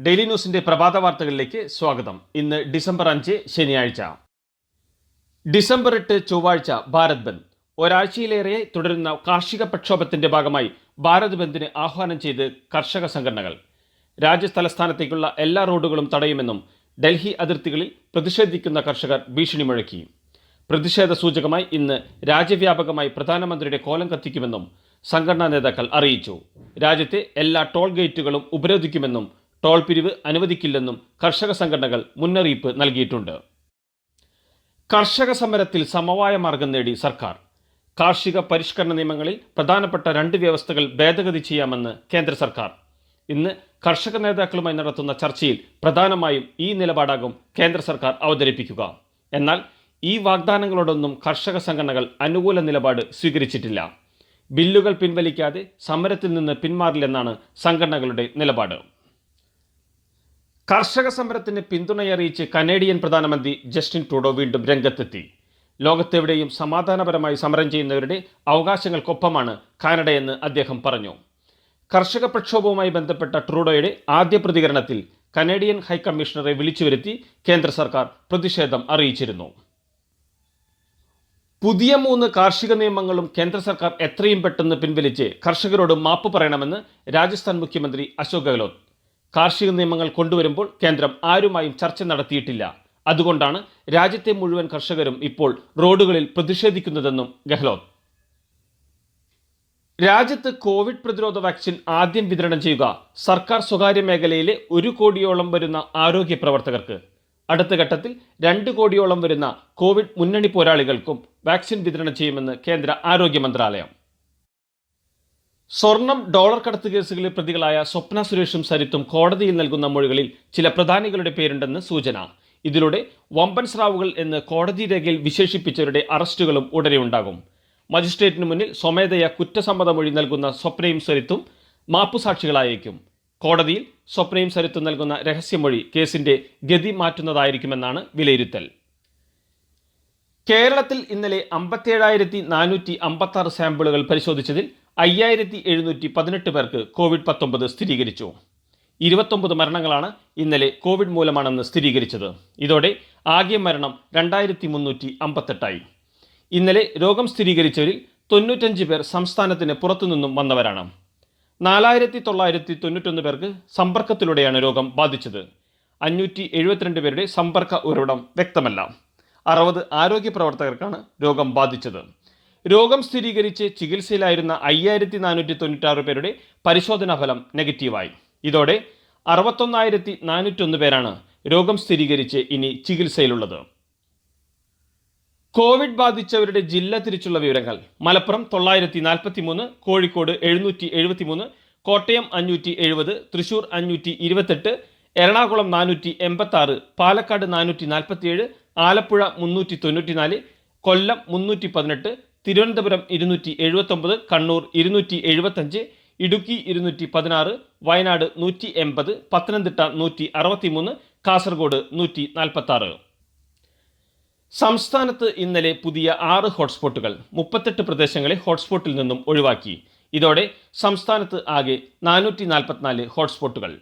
Daily ന്യൂസിന്റെ പ്രഭാത വാർത്തകളിലേക്ക് സ്വാഗതം. ഇന്ന് ഡിസംബർ അഞ്ച് ശനിയാഴ്ച. ഡിസംബർ എട്ട് ചൊവ്വാഴ്ച ഭാരത് ബന്ദ്. ഒരാഴ്ചയിലേറെ തുടരുന്ന കാർഷിക പ്രക്ഷോഭത്തിന്റെ ഭാഗമായി ഭാരത് ബന്ദിന് ആഹ്വാനം ചെയ്ത് കർഷക സംഘടനകൾ. രാജ്യതലസ്ഥാനത്തേക്കുള്ള എല്ലാ റോഡുകളും തടയുമെന്നും ഡൽഹി അതിർത്തികളിൽ പ്രതിഷേധിക്കുന്ന കർഷകർ ഭീഷണി മുഴക്കി പ്രതിഷേധ സൂചകമായി ഇന്ന് രാജ്യവ്യാപകമായി പ്രധാനമന്ത്രിയുടെ കോലം കത്തിക്കുമെന്നും സംഘടനാ നേതാക്കൾ അറിയിച്ചു. രാജ്യത്തെ എല്ലാ ടോൾ ഗേറ്റുകളും ഉപരോധിക്കുമെന്നും ടോൾ പിരിവ് അനുവദിക്കില്ലെന്നും കർഷക സംഘടനകൾ മുന്നറിയിപ്പ് നൽകിയിട്ടുണ്ട്. കർഷക സമരത്തിൽ സമവായ മാർഗം നേടി സർക്കാർ. കാർഷിക പരിഷ്കരണ നിയമങ്ങളിൽ പ്രധാനപ്പെട്ട രണ്ട് വ്യവസ്ഥകൾ ഭേദഗതി ചെയ്യാമെന്ന് കേന്ദ്ര സർക്കാർ. ഇന്ന് കർഷക നേതാക്കളുമായി നടത്തുന്ന ചർച്ചയിൽ പ്രധാനമായും ഈ നിലപാടാകും കേന്ദ്ര സർക്കാർ അവതരിപ്പിക്കുക. എന്നാൽ ഈ വാഗ്ദാനങ്ങളോടൊന്നും കർഷക സംഘടനകൾ അനുകൂല നിലപാട് സ്വീകരിച്ചിട്ടില്ല. ബില്ലുകൾ പിൻവലിക്കാതെ സമരത്തിൽ നിന്ന് പിന്മാറില്ലെന്നാണ് സംഘടനകളുടെ നിലപാട്. കർഷക സമരത്തിന് പിന്തുണയറിയിച്ച് കനേഡിയൻ പ്രധാനമന്ത്രി ജസ്റ്റിൻ ട്രൂഡോ വീണ്ടും രംഗത്തെത്തി. ലോകത്തെവിടെയും സമാധാനപരമായി സമരം ചെയ്യുന്നവരുടെ അവകാശങ്ങൾക്കൊപ്പമാണ് കാനഡയെന്ന് അദ്ദേഹം പറഞ്ഞു. കർഷക പ്രക്ഷോഭവുമായി ബന്ധപ്പെട്ട ട്രൂഡോയുടെ ആദ്യ പ്രതികരണത്തിൽ കനേഡിയൻ ഹൈക്കമ്മീഷണറെ വിളിച്ചു വരുത്തി കേന്ദ്ര സർക്കാർ പ്രതിഷേധം അറിയിച്ചിരുന്നു. പുതിയ മൂന്ന് കാർഷിക നിയമങ്ങളും കേന്ദ്ര സർക്കാർ എത്രയും പെട്ടെന്ന് പിൻവലിച്ച് കർഷകരോട് മാപ്പ് പറയണമെന്ന് രാജസ്ഥാൻ മുഖ്യമന്ത്രി അശോക് ഗെഹ്ലോട്ട്. കാർഷിക നിയമങ്ങൾ കൊണ്ടുവരുമ്പോൾ കേന്ദ്രം ആരുമായും ചർച്ച നടത്തിയിട്ടില്ല. അതുകൊണ്ടാണ് രാജ്യത്തെ മുഴുവൻ കർഷകരും ഇപ്പോൾ റോഡുകളിൽ പ്രതിഷേധിക്കുന്നതെന്നും ഗെഹ്ലോട്ട്. രാജ്യത്ത് കോവിഡ് പ്രതിരോധ വാക്സിൻ ആദ്യം വിതരണം ചെയ്യുക സർക്കാർ സ്വകാര്യ മേഖലയിലെ ഒരു കോടിയോളം വരുന്ന ആരോഗ്യ പ്രവർത്തകർക്ക്. അടുത്ത ഘട്ടത്തിൽ രണ്ട് കോടിയോളം വരുന്ന കോവിഡ് മുന്നണി പോരാളികൾക്കും വാക്സിൻ വിതരണം ചെയ്യുമെന്ന് കേന്ദ്ര ആരോഗ്യ മന്ത്രാലയം. സ്വർണം ഡോളർ കടത്ത് കേസുകളിൽ പ്രതികളായ സ്വപ്ന സുരേഷും സരിത്തും കോടതിയിൽ നൽകുന്ന മൊഴികളിൽ ചില പ്രധാനികളുടെ പേരുണ്ടെന്ന് സൂചന. ഇതിലൂടെ വമ്പൻ സ്രാവുകൾ എന്ന് കോടതി രേഖയിൽ വിശേഷിപ്പിച്ചവരുടെ അറസ്റ്റുകളും ഉടനെ ഉണ്ടാകും മജിസ്ട്രേറ്റിന് മുന്നിൽ സ്വമേധയ കുറ്റസമ്മത മൊഴി നൽകുന്ന സ്വപ്നയും സരിത്തും മാപ്പുസാക്ഷികളായേക്കും. കോടതിയിൽ സ്വപ്നയും സരിത്തും നൽകുന്ന രഹസ്യമൊഴി കേസിന്റെ ഗതി മാറ്റുന്നതായിരിക്കുമെന്നാണ് വിലയിരുത്തൽ. കേരളത്തിൽ ഇന്നലെ അമ്പത്തേഴായിരത്തി നാനൂറ്റി അമ്പത്തി ആറ് സാമ്പിളുകൾ പരിശോധിച്ചതിൽ അയ്യായിരത്തി എഴുന്നൂറ്റി പതിനെട്ട് പേർക്ക് കോവിഡ് പത്തൊമ്പത് സ്ഥിരീകരിച്ചു. ഇരുപത്തൊമ്പത് മരണങ്ങളാണ് ഇന്നലെ കോവിഡ് മൂലമാണെന്ന് സ്ഥിരീകരിച്ചത്. ഇതോടെ ആകെ മരണം രണ്ടായിരത്തി മുന്നൂറ്റി അമ്പത്തെട്ടായി ഇന്നലെ രോഗം സ്ഥിരീകരിച്ചവരിൽ തൊണ്ണൂറ്റഞ്ച് പേർ സംസ്ഥാനത്തിന് പുറത്തുനിന്നും വന്നവരാണ്. നാലായിരത്തി തൊള്ളായിരത്തി തൊണ്ണൂറ്റൊന്ന് പേർക്ക് സമ്പർക്കത്തിലൂടെയാണ് രോഗം ബാധിച്ചത്. അഞ്ഞൂറ്റി എഴുപത്തിരണ്ട് പേരുടെ സമ്പർക്ക ഉറവിടം വ്യക്തമല്ല. അറുപത് ആരോഗ്യ പ്രവർത്തകർക്കാണ് രോഗം ബാധിച്ചത്. രോഗം സ്ഥിരീകരിച്ച് ചികിത്സയിലായിരുന്ന അയ്യായിരത്തി നാനൂറ്റി തൊണ്ണൂറ്റാറ് പേരുടെ പരിശോധനാ ഫലം നെഗറ്റീവായി. ഇതോടെ അറുപത്തൊന്നായിരത്തി നാനൂറ്റൊന്ന് പേരാണ് രോഗം സ്ഥിരീകരിച്ച് ഇനി ചികിത്സയിലുള്ളത്. കോവിഡ് ബാധിച്ചവരുടെ ജില്ല തിരിച്ചുള്ള വിവരങ്ങൾ. മലപ്പുറം തൊള്ളായിരത്തി നാൽപ്പത്തി മൂന്ന് കോഴിക്കോട് എഴുന്നൂറ്റി എഴുപത്തി മൂന്ന് കോട്ടയം അഞ്ഞൂറ്റി എഴുപത് തൃശൂർ അഞ്ഞൂറ്റി ഇരുപത്തെട്ട് എറണാകുളം നാനൂറ്റി എൺപത്തി ആറ് പാലക്കാട് നാനൂറ്റി നാൽപ്പത്തിയേഴ് ആലപ്പുഴ മുന്നൂറ്റി തൊണ്ണൂറ്റിനാല് കൊല്ലം മുന്നൂറ്റി പതിനെട്ട് തിരുവനന്തപുരം ഇരുന്നൂറ്റി എഴുപത്തൊമ്പത് കണ്ണൂർ ഇരുന്നൂറ്റി എഴുപത്തഞ്ച് ഇടുക്കി ഇരുന്നൂറ്റി പതിനാറ് വയനാട് നൂറ്റി എൺപത് പത്തനംതിട്ട നൂറ്റി അറുപത്തി മൂന്ന് കാസർഗോഡ് നൂറ്റി നാൽപ്പത്തി ആറ് സംസ്ഥാനത്ത് ഇന്നലെ പുതിയ ആറ് ഹോട്ട്സ്പോട്ടുകൾ മുപ്പത്തെട്ട് പ്രദേശങ്ങളെ ഹോട്ട്സ്പോട്ടിൽ നിന്നും ഒഴിവാക്കി. ഇതോടെ സംസ്ഥാനത്ത് ആകെ നാനൂറ്റി നാൽപ്പത്തിനാല് ഹോട്ട്സ്പോട്ടുകൾ.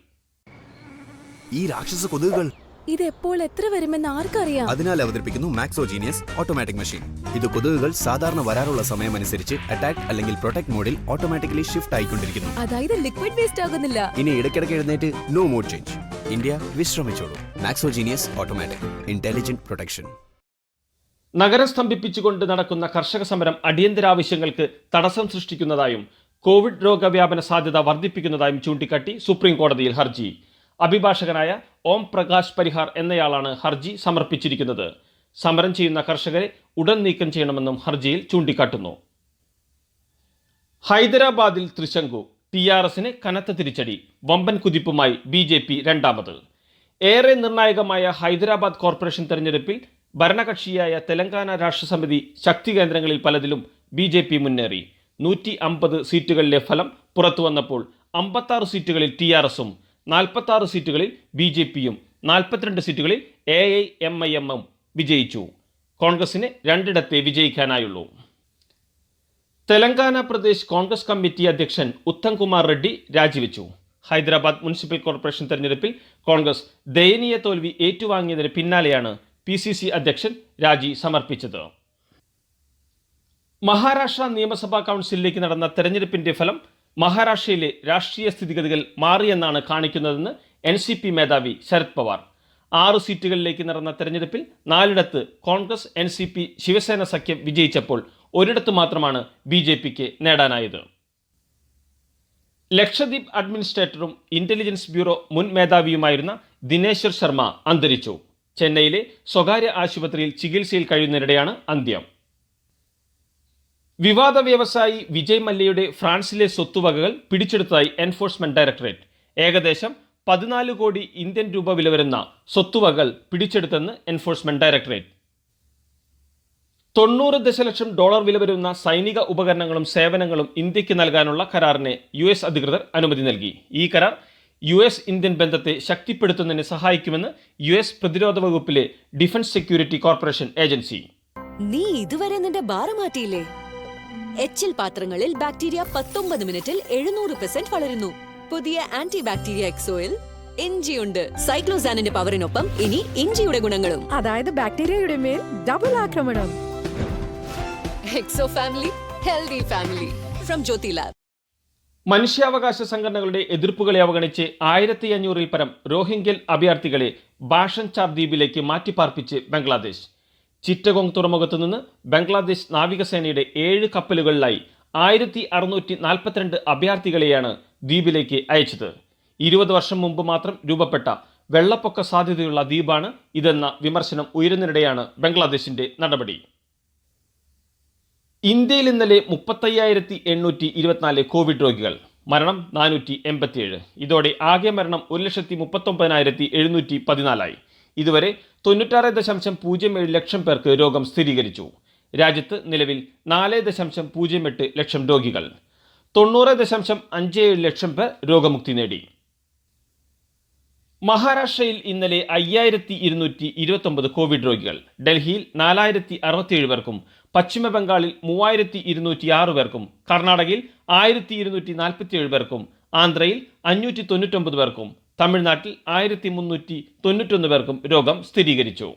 ഇത് എപ്പോൾ എത്ര വരുമെന്ന് ആർക്കറിയാം? അതിനാൽ അവതരിപ്പിക്കുന്നു മാക്സോജീനിയസ് ഓട്ടോമാറ്റിക് മെഷീൻ ഇത് കൊതുകുകൾ സാധാരണ വരാറുള്ള സമയമനുസരിച്ച് അറ്റാക്ക് അല്ലെങ്കിൽ പ്രൊട്ടക്ട് മോഡിൽ ഓട്ടോമാറ്റിക്കലി ഷിഫ്റ്റ് ആയിക്കൊണ്ടിരിക്കുന്നു. അതായത് ലിക്വിഡ് വേസ്റ്റ് ആകുന്നില്ല. ഇനി ഇടയ്ക്കിടയ്ക്ക് എഴുന്നേറ്റ് no mode change India വിശ്രമിച്ചോളൂ. Maxo Genius automatic intelligent protection നഗരം സ്തംഭിപ്പിച്ചുകൊണ്ട് നടക്കുന്ന കർഷക സമരം അടിയന്തരാവശ്യങ്ങൾക്ക് തടസ്സം സൃഷ്ടിക്കുന്നതായും കോവിഡ് രോഗവ്യാപന സാധ്യത വർദ്ധിപ്പിക്കുന്നതായും ചൂണ്ടിക്കാട്ടി സുപ്രീം കോടതിയിൽ ഹർജി. അഭിഭാഷകനായ ഓം പ്രകാശ് പരിഹാർ എന്നയാളാണ് ഹർജി സമർപ്പിച്ചിരിക്കുന്നത്. സമരം ചെയ്യുന്ന കർഷകരെ ഉടൻ നീക്കം ചെയ്യണമെന്നും ഹർജിയിൽ ചൂണ്ടിക്കാട്ടുന്നു. ഹൈദരാബാദിൽ തൃശങ്കു ടി ആർ എസിന് കനത്ത തിരിച്ചടി വമ്പൻ കുതിപ്പുമായി ബി ജെ പി രണ്ടാമത്. ഏറെ നിർണായകമായ ഹൈദരാബാദ് കോർപ്പറേഷൻ തെരഞ്ഞെടുപ്പിൽ ഭരണകക്ഷിയായ തെലങ്കാന രാഷ്ട്രസമിതി ശക്തി കേന്ദ്രങ്ങളിൽ പലതിലും ബി ജെ പി മുന്നേറി. നൂറ്റി അമ്പത് സീറ്റുകളിലെ ഫലം പുറത്തു വന്നപ്പോൾ അമ്പത്താറ് സീറ്റുകളിൽ ടി ആർ എസും നാൽപ്പത്താറ് സീറ്റുകളിൽ ബി ജെ പിയും നാൽപ്പത്തിരണ്ട് സീറ്റുകളിൽ എ ഐ എം ഐ എമ്മും വിജയിച്ചു. കോൺഗ്രസിന് രണ്ടിടത്തെ വിജയിക്കാനായുള്ളൂ. തെലങ്കാന പ്രദേശ് കോൺഗ്രസ് കമ്മിറ്റി അധ്യക്ഷൻ ഉത്തം കുമാർ റെഡ്ഡി രാജിവെച്ചു. ഹൈദരാബാദ് മുനിസിപ്പൽ കോർപ്പറേഷൻ തെരഞ്ഞെടുപ്പിൽ കോൺഗ്രസ് ദയനീയ തോൽവി ഏറ്റുവാങ്ങിയതിന് പിന്നാലെയാണ് പി സി സി അധ്യക്ഷൻ രാജി സമർപ്പിച്ചത്. മഹാരാഷ്ട്ര നിയമസഭാ കൗൺസിലിലേക്ക് നടന്ന തെരഞ്ഞെടുപ്പിന്റെ ഫലം മഹാരാഷ്ട്രയിലെ രാഷ്ട്രീയ സ്ഥിതിഗതികൾ മാറിയെന്നാണ് കാണിക്കുന്നതെന്ന് എൻ സി പി മേധാവി ശരത് പവാർ. ആറ് സീറ്റുകളിലേക്ക് നടന്ന തെരഞ്ഞെടുപ്പിൽ നാലിടത്ത് Congress N C P Shiv Sena സഖ്യം വിജയിച്ചപ്പോൾ ഒരിടത്ത് മാത്രമാണ് ബി ജെ പിക്ക് നേടാനായത്. ലക്ഷദ്വീപ് അഡ്മിനിസ്ട്രേറ്ററും ഇന്റലിജൻസ് ബ്യൂറോ മുൻ മേധാവിയുമായിരുന്ന ദിനേശ്വർ ശർമ്മ അന്തരിച്ചു. ചെന്നൈയിലെ സ്വകാര്യ ആശുപത്രിയിൽ ചികിത്സയിൽ കഴിയുന്നതിനിടെയാണ് അന്ത്യം. വിവാദ വ്യവസായി വിജയ് മല്യയുടെ ഫ്രാൻസിലെ സ്വത്തുവകകൾ പിടിച്ചെടുത്തതായി എൻഫോഴ്സ്മെന്റ് ഡയറക്ടറേറ്റ്. ഏകദേശം പതിനാല് കോടി ഇന്ത്യൻ രൂപ വില വരുന്ന സ്വത്തുവകകൾ പിടിച്ചെടുത്തെന്ന് എൻഫോഴ്സ്മെന്റ് ഡയറക്ടറേറ്റ്. തൊണ്ണൂറ് ദശലക്ഷം ഡോളർ വില വരുന്ന സൈനിക ഉപകരണങ്ങളും സേവനങ്ങളും ഇന്ത്യയ്ക്ക് നൽകാനുള്ള കരാറിന് യു എസ് അധികൃതർ അനുമതി നൽകി. ഈ കരാർ യു എസ് ഇന്ത്യൻ ബന്ധത്തെ ശക്തിപ്പെടുത്തുന്നതിന് സഹായിക്കുമെന്ന് യു എസ് പ്രതിരോധ വകുപ്പിലെ ഡിഫൻസ് സെക്യൂരിറ്റി കോർപ്പറേഷൻ ഏജൻസി. നീ ഇതുവരെ നിന്റെ ബാറ് മാറ്റിയില്ലേ? എച്ചിൽ പാത്രങ്ങളിൽ ബാക്ടീരിയ പത്തൊമ്പത് മിനിറ്റിൽ എഴുന്നൂറ് പെർസെന്റ് വളരുന്നു. പുതിയ ആന്റി ബാക്ടീരിയ എക്സോയിൽ ഇഞ്ചിയുണ്ട്. സൈക്ലോസാനിന്റെ പവറിനൊപ്പം ഇനി ഇഞ്ചിയുടെ ഗുണങ്ങളും. അതായത് ബാക്ടീരിയയുടെ മേൽ ഡബിൾ ആക്രമണം. Exo family healthy family from Jyothy lab മനുഷ്യാവകാശ സംഘടനകളുടെ എതിർപ്പുകളെ അവഗണിച്ച് ആയിരത്തി അഞ്ഞൂറിൽ പരം റോഹിംഗ്യൻ അഭയാർത്ഥികളെ ബാഷൻ ചാർ ദ്വീപിലേക്ക് മാറ്റിപ്പാർപ്പിച്ച് ബംഗ്ലാദേശ്. ചിറ്റഗോങ് തുറമുഖത്തു നിന്ന് ബംഗ്ലാദേശ് നാവികസേനയുടെ ഏഴ് കപ്പലുകളിലായി ആയിരത്തി അറുന്നൂറ്റി നാൽപ്പത്തിരണ്ട് അഭയാർത്ഥികളെയാണ് ദ്വീപിലേക്ക് അയച്ചത്. ഇരുപത് വർഷം മുമ്പ് മാത്രം രൂപപ്പെട്ട വെള്ളപ്പൊക്ക സാധ്യതയുള്ള ദ്വീപാണ് ഇതെന്ന വിമർശനം ഉയരുന്നതിനിടെയാണ് ബംഗ്ലാദേശിന്റെ നടപടി. ഇന്ത്യയിൽ ഇന്നലെ മുപ്പത്തയ്യായിരത്തി എണ്ണൂറ്റി ഇരുപത്തിനാല് കോവിഡ് രോഗികൾ മരണം നാനൂറ്റി എൺപത്തിയേഴ്. ഇതോടെ ആകെ മരണം ഒരു ലക്ഷത്തി മുപ്പത്തൊമ്പതിനായിരത്തി എഴുന്നൂറ്റി പതിനാലായി. ഇതുവരെ തൊണ്ണൂറ്റാറ് ദശാംശം പൂജ്യം ഏഴ് ലക്ഷം പേർക്ക് രോഗം സ്ഥിരീകരിച്ചു. രാജ്യത്ത് നിലവിൽ നാല് ദശാംശം പൂജ്യം എട്ട് ലക്ഷം രോഗികൾ. തൊണ്ണൂറ് ദശാംശം അഞ്ച് ഏഴ് ലക്ഷം പേർ രോഗമുക്തി നേടി. മഹാരാഷ്ട്രയിൽ ഇന്നലെ അയ്യായിരത്തി ഇരുന്നൂറ്റി ഇരുപത്തൊമ്പത് കോവിഡ് രോഗികൾ. ഡൽഹിയിൽ നാലായിരത്തി അറുപത്തിയേഴ് പേർക്കും പശ്ചിമ ബംഗാളിൽ മൂവായിരത്തി ഇരുന്നൂറ്റി ആറ് പേർക്കും കർണാടകയിൽ ആയിരത്തി ഇരുന്നൂറ്റി നാൽപ്പത്തിയേഴ് പേർക്കും ആന്ധ്രയിൽ അഞ്ഞൂറ്റി തൊണ്ണൂറ്റൊമ്പത് പേർക്കും തമിഴ്നാട്ടിൽ ആയിരത്തി മുന്നൂറ്റി തൊണ്ണൂറ്റൊന്ന് പേർക്കും രോഗം സ്ഥിരീകരിച്ചു.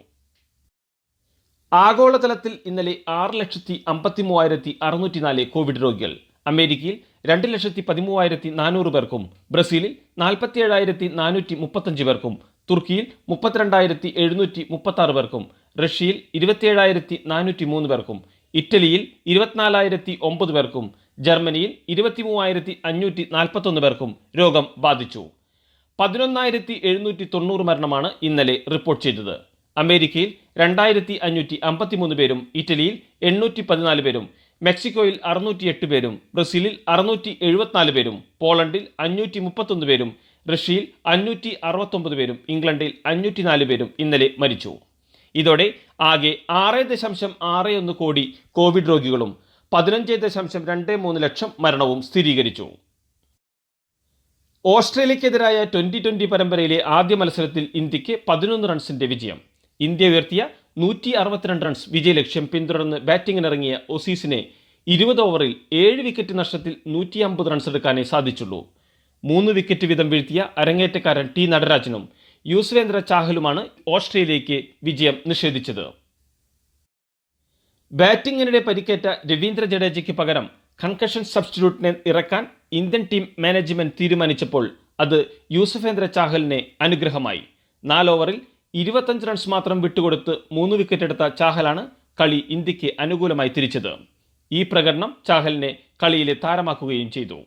ആഗോളതലത്തിൽ ഇന്നലെ ആറ് ലക്ഷത്തി അമ്പത്തി മൂവായിരത്തി അറുന്നൂറ്റി നാല് കോവിഡ് രോഗികൾ. അമേരിക്കയിൽ രണ്ട് ലക്ഷത്തി പതിമൂവായിരത്തി നാനൂറ് പേർക്കും ബ്രസീലിൽ നാൽപ്പത്തി ഏഴായിരത്തി നാനൂറ്റി മുപ്പത്തഞ്ച് പേർക്കും തുർക്കിയിൽ മുപ്പത്തിരണ്ടായിരത്തി എഴുന്നൂറ്റി മുപ്പത്തി ആറ് പേർക്കും റഷ്യയിൽ ഇരുപത്തിയേഴായിരത്തി നാനൂറ്റി മൂന്ന് പേർക്കും ഇറ്റലിയിൽ ഇരുപത്തിനാലായിരത്തി ഒമ്പത് പേർക്കും ജർമ്മനിയിൽ ഇരുപത്തി മൂവായിരത്തി അഞ്ഞൂറ്റി നാൽപ്പത്തൊന്ന് പേർക്കും രോഗം ബാധിച്ചു. പതിനൊന്നായിരത്തി എഴുന്നൂറ്റി തൊണ്ണൂറ് മരണമാണ് ഇന്നലെ റിപ്പോർട്ട് ചെയ്തത്. അമേരിക്കയിൽ രണ്ടായിരത്തി അഞ്ഞൂറ്റി അമ്പത്തിമൂന്ന് പേരും ഇറ്റലിയിൽ എണ്ണൂറ്റി പതിനാല് പേരും മെക്സിക്കോയിൽ അറുന്നൂറ്റി എട്ട് പേരും ബ്രസീലിൽ അറുന്നൂറ്റി എഴുപത്തിനാല് പേരും പോളണ്ടിൽ അഞ്ഞൂറ്റി മുപ്പത്തൊന്ന് പേരും റഷ്യയിൽ അഞ്ഞൂറ്റി അറുപത്തൊമ്പത് പേരും ഇംഗ്ലണ്ടിൽ അഞ്ഞൂറ്റി നാല് പേരും ഇന്നലെ മരിച്ചു. ഇതോടെ ആകെ ആറ് ദശാംശം ആറ് ഒന്ന് കോടി കോവിഡ് രോഗികളും പതിനഞ്ച് ദശാംശം രണ്ട് മൂന്ന് ലക്ഷം മരണവും സ്ഥിരീകരിച്ചു. ഓസ്ട്രേലിയക്കെതിരായ ട്വന്റി ട്വന്റി പരമ്പരയിലെ ആദ്യ മത്സരത്തിൽ ഇന്ത്യയ്ക്ക് പതിനൊന്ന് റൺസിന്റെ വിജയം. ഇന്ത്യ ഉയർത്തിയ നൂറ്റി അറുപത്തിരണ്ട് റൺസ് വിജയലക്ഷ്യം പിന്തുടർന്ന് ബാറ്റിംഗിനിറങ്ങിയ ഒസീസിനെ ഇരുപത് ഓവറിൽ ഏഴ് വിക്കറ്റ് നഷ്ടത്തിൽ നൂറ്റി അമ്പത് റൺസ് എടുക്കാനേ സാധിച്ചുള്ളൂ. മൂന്ന് വിക്കറ്റ് വീതം വീഴ്ത്തിയ അരങ്ങേറ്റക്കാരൻ ടി നടരാജനും യുസ്വേന്ദ്ര ചാഹലുമാണ് ഓസ്ട്രേലിയയ്ക്ക് വിജയം നിഷേധിച്ചത്. ബാറ്റിംഗിനിടെ പരിക്കേറ്റ രവീന്ദ്ര ജഡേജയ്ക്ക് പകരം കൺകഷൻ സബ്സ്റ്റിറ്റ്യൂട്ടിനെ ഇറക്കാൻ ഇന്ത്യൻ ടീം മാനേജ്മെന്റ് തീരുമാനിച്ചപ്പോൾ അത് യൂസഫേന്ദ്ര ചാഹലിനെ അനുഗ്രഹമായി. നാലോവറിൽ ഇരുപത്തഞ്ച് റൺസ് മാത്രം വിട്ടുകൊടുത്ത് മൂന്ന് വിക്കറ്റ് എടുത്ത ചാഹലാണ് കളി ഇന്ത്യയ്ക്ക് അനുകൂലമായി തിരിച്ചത്. ഈ പ്രകടനം ചാഹലിനെ കളിയിലെ താരമാക്കുകയും ചെയ്തു.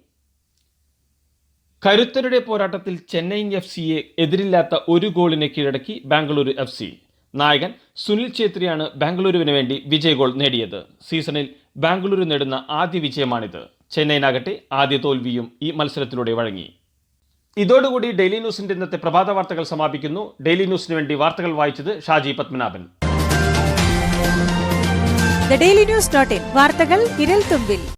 കരുത്തരുടെ പോരാട്ടത്തിൽ ചെന്നൈയിൻ എഫ് സിയെ എതിരില്ലാത്ത ഒരു ഗോളിനെ കീഴടക്കി ബാംഗ്ലൂരു എഫ് സി. നായകൻ സുനിൽ ഛേത്രിയാണ് ബാംഗ്ലൂരുവിന് വേണ്ടി വിജയ ഗോൾ നേടിയത്. സീസണിൽ ബാംഗ്ലൂരു നേടുന്ന ആദ്യ വിജയമാണിത്. ചെന്നൈയിനാകട്ടെ ആദ്യ തോൽവിയും ഈ മത്സരത്തിലൂടെ വഴങ്ങി. ഇതോടുകൂടി ഡെയിലി ന്യൂസിന്റെ ഇന്നത്തെ പ്രഭാത വാർത്തകൾ സമാപിക്കുന്നു. ഡെയിലി ന്യൂസിന് വേണ്ടി വാർത്തകൾ വായിച്ചത് Shaji Padmanabhan. Daily news dot in വാർത്തകൾ വിരൽ തുമ്പിൽ.